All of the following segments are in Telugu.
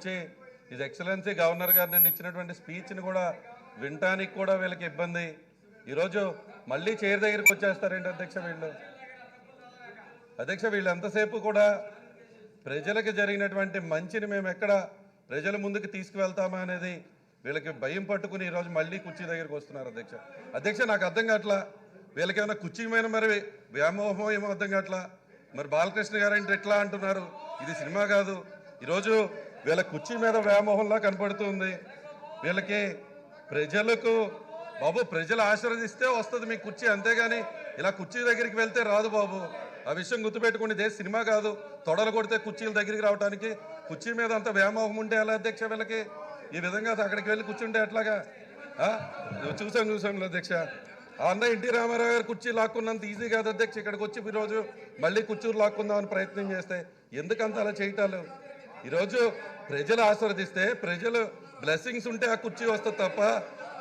వచ్చి ఇది ఎక్సలెన్సీ గవర్నర్ గారు నిన్న ఇచ్చినటువంటి స్పీచ్ని కూడా వినటానికి కూడా వీళ్ళకి ఇబ్బంది. ఈరోజు మళ్ళీ చైర్ దగ్గరికి వచ్చేస్తారేంటి అధ్యక్ష వీళ్ళు? అధ్యక్ష వీళ్ళు ఎంతసేపు కూడా ప్రజలకు జరిగినటువంటి మంచిని మేము ఎక్కడ ప్రజల ముందుకు తీసుకువెళ్తామా అనేది వీళ్ళకి భయం పట్టుకుని ఈరోజు మళ్ళీ కుర్చీ దగ్గరికి వస్తున్నారు అధ్యక్ష. అధ్యక్ష నాకు అర్థం కావట్లా? వీళ్ళకేమైనా కుచ్చిమైన కుర్చీ మీద మరి వ్యామోహం ఏమో అర్థం కావట్లా? మరి బాలకృష్ణ గారు అంటే ఎట్లా అంటున్నారు? ఇది సినిమా కాదు. ఈరోజు వీళ్ళ కుర్చీ మీద వ్యామోహంలా కనపడుతుంది. వీళ్ళకి ప్రజలకు బాబు ప్రజలు ఆశీర్వదిస్తే వస్తుంది మీ కుర్చీ అంతేగాని ఇలా కుర్చీ దగ్గరికి వెళ్తే రాదు బాబు. ఆ విషయం గుర్తుపెట్టుకోండి ఇదే సినిమా కాదు. తొడలు కొడితే కుర్చీల దగ్గరికి రావడానికి కుర్చీ మీద అంత వ్యామోహం ఉంటే ఎలా అధ్యక్ష వీళ్ళకి? ఈ విధంగా అక్కడికి వెళ్ళి కూర్చుంటే ఎట్లాగా? ఆ? చూసాం చూసాం అధ్యక్ష? అన్న ఎన్టీ రామారావు గారు కుర్చీ లాక్కున్నంత ఈజీ కాదు అధ్యక్ష. ఇక్కడికి వచ్చి ఈరోజు మళ్ళీ కుర్చీలు లాక్కుందామని ప్రయత్నం చేస్తే ఎందుకంత అలా చేయటాలు? ఈరోజు ప్రజలు ఆశీర్వదిస్తే ప్రజలు బ్లెస్సింగ్స్ ఉంటే ఆ కుర్చీ వస్తుంది తప్ప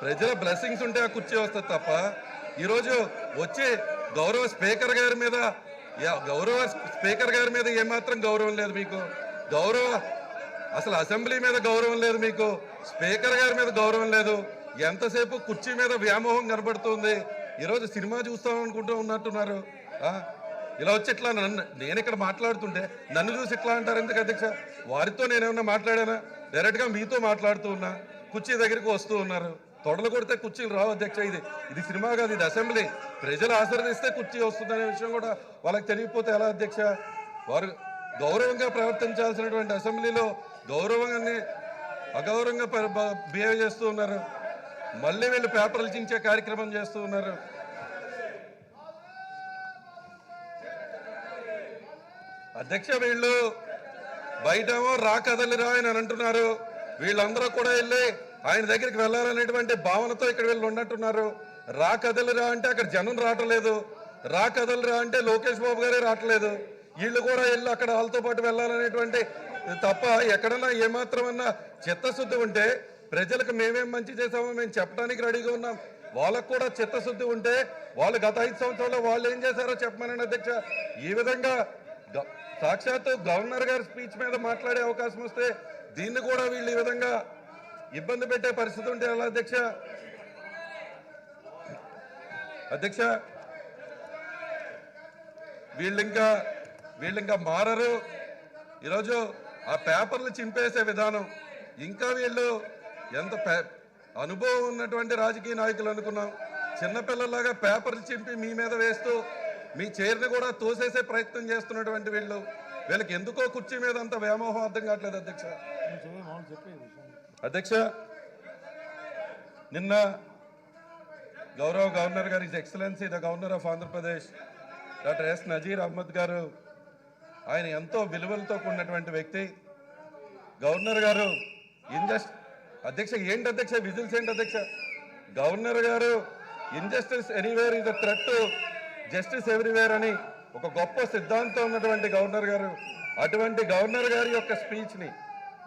ప్రజల బ్లెస్సింగ్స్ ఉంటే ఆ కుర్చీ వస్తుంది తప్ప ఈరోజు వచ్చి గౌరవ స్పీకర్ గారి మీద యా- గౌరవ స్పీకర్ గారి మీద ఏమాత్రం గౌరవం లేదు మీకు. గౌరవ అసలు అసెంబ్లీ మీద గౌరవం లేదు మీకు. స్పీకర్ గారి మీద గౌరవం లేదు. ఎంతసేపు కుర్చీ మీద వ్యామోహం కనబడుతుంది. ఈరోజు సినిమా చూస్తాం అనుకుంటూ ఉన్నట్టున్నారు. ఆ? ఇలా వచ్చి ఇట్లా నన్ను నేను ఇక్కడ మాట్లాడుతుంటే నన్ను చూసి ఇట్లా అంటారు ఎందుకు అధ్యక్ష? వారితో నేనేమన్నా మాట్లాడానా? డైరెక్ట్గా మీతో మాట్లాడుతూ ఉన్నా కుర్చీ దగ్గరికి వస్తూ ఉన్నారు. తొడలు కొడితే కుర్చీలు రావు అధ్యక్ష ఇది ఇది సినిమా కాదు ఇది అసెంబ్లీ. ప్రజలు ఆశీర్వదిస్తే కుర్చీ వస్తుందనే విషయం కూడా వాళ్ళకి తెలియకపోతే ఎలా అధ్యక్ష? వారు గౌరవంగా ప్రవర్తించాల్సినటువంటి అసెంబ్లీలో గౌరవంగానే అగౌరవంగా బిహేవ్ చేస్తూ ఉన్నారు. మళ్ళీ వీళ్ళు పేపర్లు చించే కార్యక్రమం చేస్తూ ఉన్నారు. అధ్యక్ష వీళ్ళు బయటేమో రా కదలిరా అని అంటున్నారు. వీళ్ళందరూ కూడా వెళ్ళి ఆయన దగ్గరికి వెళ్ళాలనేటువంటి భావనతో ఇక్కడ వీళ్ళు ఉన్నట్టున్నారు. రా కదలిరా అంటే అక్కడ జనం రావట్లేదు. రా కదలిరా అంటే లోకేష్ బాబు గారే రావట్లేదు. వీళ్ళు కూడా వెళ్ళి అక్కడ వాళ్ళతో పాటు వెళ్ళాలనేటువంటి తప్ప ఎక్కడన్నా ఏమాత్రమన్నా చిత్తశుద్ధి ఉంటే ప్రజలకు మేమేం మంచి చేసామో మేము చెప్పడానికి రెడీగా ఉన్నాం. వాళ్ళకు కూడా చిత్తశుద్ధి ఉంటే వాళ్ళు గత ఐదు సంవత్సరాల్లో వాళ్ళు ఏం చేశారో చెప్పమనండి అధ్యక్ష. ఈ విధంగా గ- సాక్షాత్తు గవర్నర్ గారి స్పీచ్ మీద మాట్లాడే అవకాశం వస్తే దీన్ని కూడా వీళ్ళు ఈ విధంగా ఇబ్బంది పెట్టే పరిస్థితి ఉంటే ఎలా అధ్యక్ష? అధ్యక్ష వీళ్ళు ఇంకా వీళ్ళు ఇంకా మారరు. ఈరోజు ఆ పేపర్లు చింపేసే విధానం ఇంకా వీళ్ళు ఎంత అనుభవం ఉన్నటువంటి రాజకీయ నాయకులు అనుకున్నాం. చిన్నపిల్లలాగా పేపర్లు చింపి మీ మీద వేస్తూ మీ చైర్ని కూడా తోసేసే ప్రయత్నం చేస్తున్నటువంటి వీళ్ళు. వీళ్ళకి ఎందుకో కుర్చీ మీద అంత వ్యామోహం అర్థం కావట్లేదు అధ్యక్ష. అధ్యక్ష నిన్న గౌరవ గవర్నర్ గారు is excellency the governor of Andhra Pradesh doctor S Nazeer Ahmed గారు ఆయన ఎంతో విలువలతో కూడినటువంటి వ్యక్తి. గవర్నర్ గారు ఇంజస్ట్ అధ్యక్ష ఏంటి అధ్యక్ష విజిల్స్ ఏంటి అధ్యక్ష? గవర్నర్ గారు injustice anywhere is the threat justice everywhere అని ఒక గొప్ప సిద్ధాంతం ఉన్నటువంటి గవర్నర్ గారు. అటువంటి గవర్నర్ గారి యొక్క స్పీచ్ని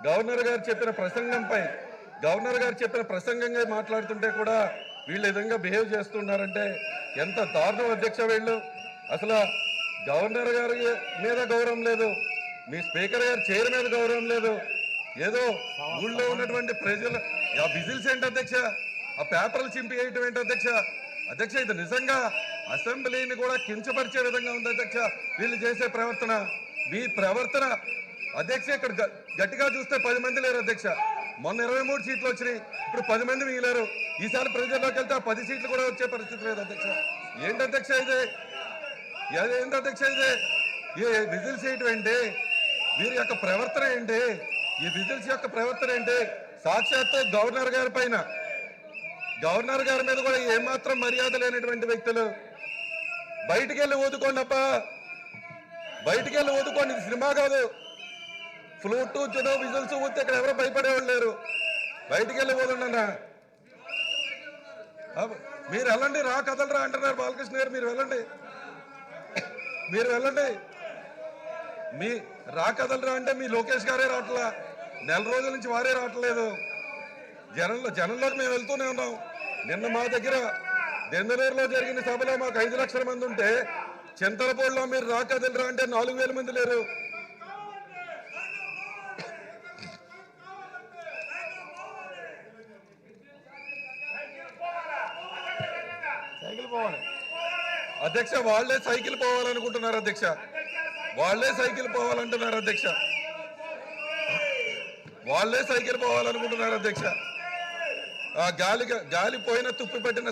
గవర్నర్ గారు చెప్పిన ప్రసంగంపై గవర్నర్ గారు చెప్పిన ప్రసంగంగా మాట్లాడుతుంటే కూడా వీళ్ళు విధంగా బిహేవ్ చేస్తున్నారంటే ఎంత దారుణం అధ్యక్ష వీళ్ళు. అసలు గవర్నర్ గారి మీద గౌరవం లేదు మీ స్పీకర్ గారి చైర్ మీద గౌరవం లేదు. ఏదో ఊళ్ళో ఉన్నటువంటి ప్రజలు ఆ విజిల్స్ ఏంటి అధ్యక్ష? ఆ పేపర్లు చింపి వేయటం ఏంటి అధ్యక్ష? అధ్యక్ష ఇది నిజంగా అసెంబ్లీని కూడా కించపరిచే విధంగా ఉంది అధ్యక్ష. వీళ్ళు చేసే ప్రవర్తన మీ ప్రవర్తన. అధ్యక్ష ఇక్కడ గ- గట్టిగా చూస్తే పది మంది లేరు అధ్యక్ష. మొన్న ఇరవై మూడు సీట్లు వచ్చినాయి ఇప్పుడు పది మంది మిగిలారు. ఈసారి ప్రజల్లోకి వెళ్తే ఆ పది సీట్లు కూడా వచ్చే పరిస్థితి లేదు అధ్యక్ష. ఏంటి అధ్యక్ష ఇది? ఏంటి అధ్యక్ష ఇది? ఈ విజిల్స్ ఏంటి ఏంటి? వీరి యొక్క ప్రవర్తన ఏంటి? ఈ విజిల్స్ యొక్క ప్రవర్తన ఏంటి? సాక్షాత్తు గవర్నర్ గారి పైన గవర్నర్ గారి మీద కూడా ఏమాత్రం మర్యాద లేనటువంటి వ్యక్తులు. బయటికి వెళ్ళి ఊదుకోండి అప్ప. బయటికి వెళ్ళి ఊదుకోండి. ఇది సినిమా కాదు. ఫ్లూట్ జనో విజిల్స్ ఊతే ఇక్కడ ఎవరో భయపడేవాళ్ళు లేరు. బయటికి వెళ్ళి ఊదండి మీరు వెళ్ళండి. రా కదలరా అంటున్నారు బాలకృష్ణ గారు. మీరు వెళ్ళండి. మీరు వెళ్ళండి. మీ రా కదలరా అంటే మీ లోకేష్ గారే రావట్లా. నెల రోజుల నుంచి వారే రావట్లేదు. జనంలో జనంలోకి మేము వెళ్తూనే ఉన్నాం. నిన్న మా దగ్గర దెందనూరులో జరిగిన సభలో మాకు ఐదు లక్షల మంది ఉంటే చింతలపూడిలో మీరు రాక తెలురా అంటే నాలుగు వేల మంది లేరు. అధ్యక్ష వాళ్ళే సైకిల్ పోవాలనుకుంటున్నారు అధ్యక్ష. వాళ్ళే సైకిల్ పోవాలంటున్నారు అధ్యక్ష. వాళ్ళే సైకిల్ పోవాలనుకుంటున్నారు అధ్యక్ష. గాలి గాలి పోయిన తుప్పు పెట్టిన